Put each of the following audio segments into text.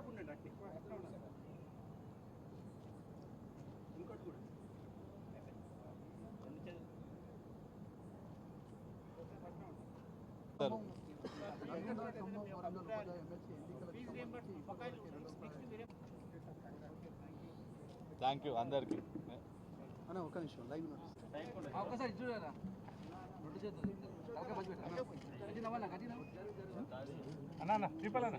స్ట్రైట్గా ఉండండి అట్లే అట్లా ఉండండి ఇంకోటి కూడా. థ్యాంక్ యూ అందరికి. అన్న ఒక నిమిషం లైవ్ ఒక్కసారి చూడరా అన్న అన్న ట్రిపల్ అన్న.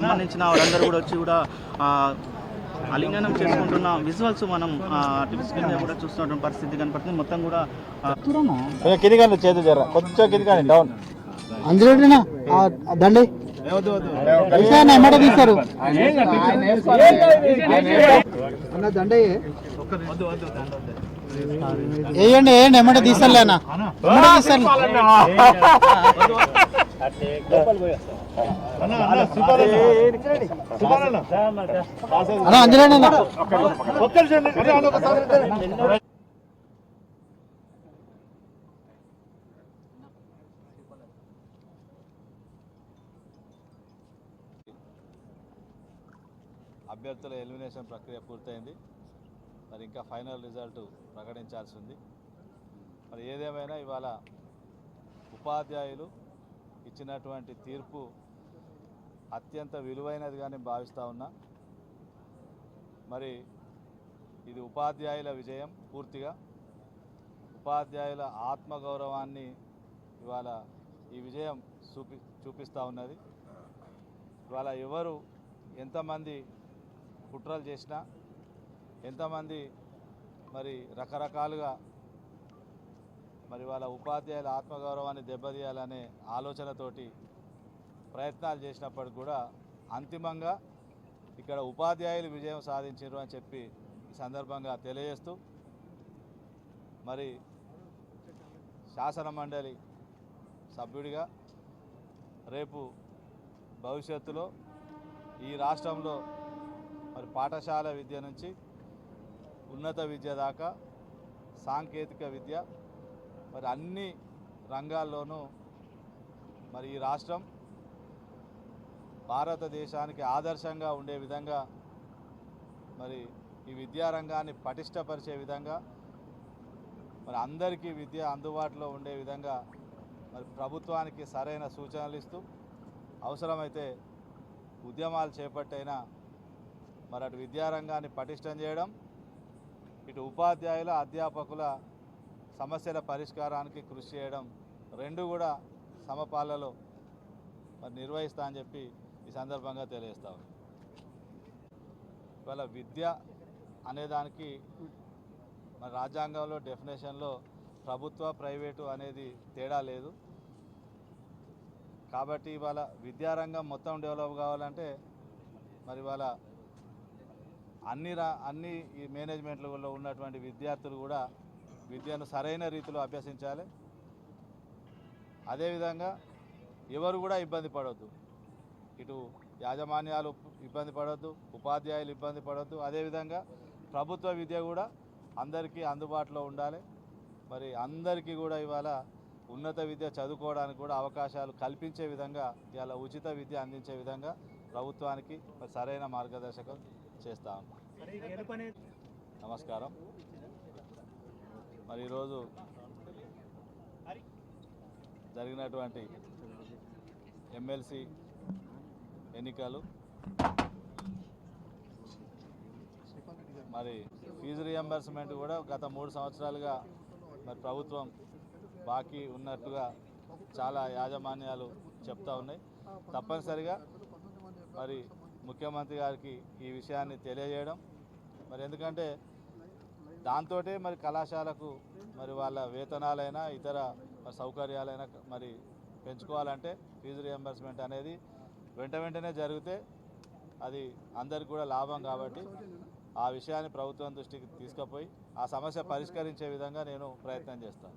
సంబంధించిన వారందరూ కూడా వచ్చి కూడా ఆ, ఆలింగనం చేసుకుంటున్న విజువల్స్ మనం టీవీ స్క్రీన్ మీద కూడా చూస్తున్నటువంటి పరిస్థితి కనపడుతుంది. మొత్తం కూడా ఆ, కింది కానీ చేతి జర కొంచెం కింది కానీ డౌన్ అందులోనేనా దండి. ఎమ్మట అన్న దండే వేయండి వేయండి ఎమ్మట ఎమ్మట అన్న. అందులోనే అభ్యర్థుల ఎలిమినేషన్ ప్రక్రియ పూర్తయింది. మరి ఇంకా ఫైనల్ రిజల్ట్ ప్రకటించాల్సి ఉంది మరి ఏదేమైనా ఇవాళ ఉపాధ్యాయులు ఇచ్చినటువంటి తీర్పు అత్యంత విలువైనదిగా నేను భావిస్తూ ఉన్నా. మరి ఇది ఉపాధ్యాయుల విజయం పూర్తిగా. ఉపాధ్యాయుల ఆత్మగౌరవాన్ని ఇవాళ ఈ విజయం చూపి చూపిస్తూ ఉన్నది. ఇవాళ ఎవరు ఎంతమంది కుట్రలు చేసినా ఎంతమంది మరి రకరకాలుగా మరి వాళ్ళ ఉపాధ్యాయుల ఆత్మగౌరవాన్ని దెబ్బతీయాలనే ఆలోచనతోటి ప్రయత్నాలు చేసినప్పటికి కూడా అంతిమంగా ఇక్కడ ఉపాధ్యాయులు విజయం సాధించారు అని చెప్పి ఈ సందర్భంగా తెలియజేస్తూ మరి శాసన మండలి సభ్యుడిగా రేపు భవిష్యత్తులో ఈ రాష్ట్రంలో మరి పాఠశాల విద్య నుంచి ఉన్నత విద్య దాకా సాంకేతిక విద్య మరి అన్ని రంగాల్లోనూ మరి ఈ రాష్ట్రం భారతదేశానికి ఆదర్శంగా ఉండే విధంగా మరి ఈ విద్యారంగాన్ని పటిష్టపరిచే విధంగా మరి అందరికీ విద్య అందుబాటులో ఉండే విధంగా మరి ప్రభుత్వానికి సరైన సూచనలు ఇస్తూ అవసరమైతే ఉద్యమాలు చేపట్టైనా మరి అటు విద్యారంగాన్ని పటిష్టం చేయడం ఇటు ఉపాధ్యాయుల అధ్యాపకుల సమస్యల పరిష్కారానికి కృషి చేయడం రెండు కూడా సమపాలలో మరి నిర్వహిస్తా అని చెప్పి ఈ సందర్భంగా తెలియజేస్తాం ఇవాళ విద్య అనేదానికి మన రాజ్యాంగంలో డెఫినేషన్లో ప్రభుత్వ ప్రైవేటు అనేది తేడా లేదు. కాబట్టి ఇవాళ విద్యారంగం మొత్తం డెవలప్ కావాలంటే మరి ఇవాళ అన్ని రా అన్ని ఈ మేనేజ్మెంట్లలో ఉన్నటువంటి విద్యార్థులు కూడా విద్యను సరైన రీతిలో అభ్యసించాలి. అదేవిధంగా ఎవరు కూడా ఇబ్బంది పడవద్దు ఇటు యాజమాన్యాలు ఇబ్బంది పడవద్దు ఉపాధ్యాయులు ఇబ్బంది పడవద్దు అదేవిధంగా ప్రభుత్వ విద్య కూడా అందరికీ అందుబాటులో ఉండాలి. మరి అందరికీ కూడా ఇవాళ ఉన్నత విద్య చదువుకోవడానికి కూడా అవకాశాలు కల్పించే విధంగా ఇవాళ ఉచిత విద్య అందించే విధంగా ప్రభుత్వానికి మరి సరైన మార్గదర్శకం చేస్తా ఉన్నాం. నమస్కారం. మరి ఈరోజు జరిగినటువంటి ఎమ్మెల్సీ ఎన్నికలు. మరి ఫీజు రియంబర్స్మెంట్ కూడా గత మూడు సంవత్సరాలుగా మరి ప్రభుత్వం బాకీ ఉన్నట్టుగా చాలా యాజమాన్యాలు చెప్తా ఉన్నాయి. తప్పనిసరిగా మరి ముఖ్యమంత్రి గారికి ఈ విషయాన్ని తెలియజేయడం. మరి ఎందుకంటే దాంతో మరి కళాశాలకు మరి వాళ్ళ వేతనాలైనా ఇతర సౌకర్యాలైనా మరి పెంచుకోవాలంటే ఫీజు రియంబర్స్మెంట్ అనేది వెంట వెంటనే జరిగితే అది అందరికి కూడా లాభం కాబట్టి ఆ విషయాన్ని ప్రభుత్వం దృష్టికి తీసుకుపోయి ఆ సమస్య పరిష్కరించే విధంగా నేను ప్రయత్నం చేస్తాను.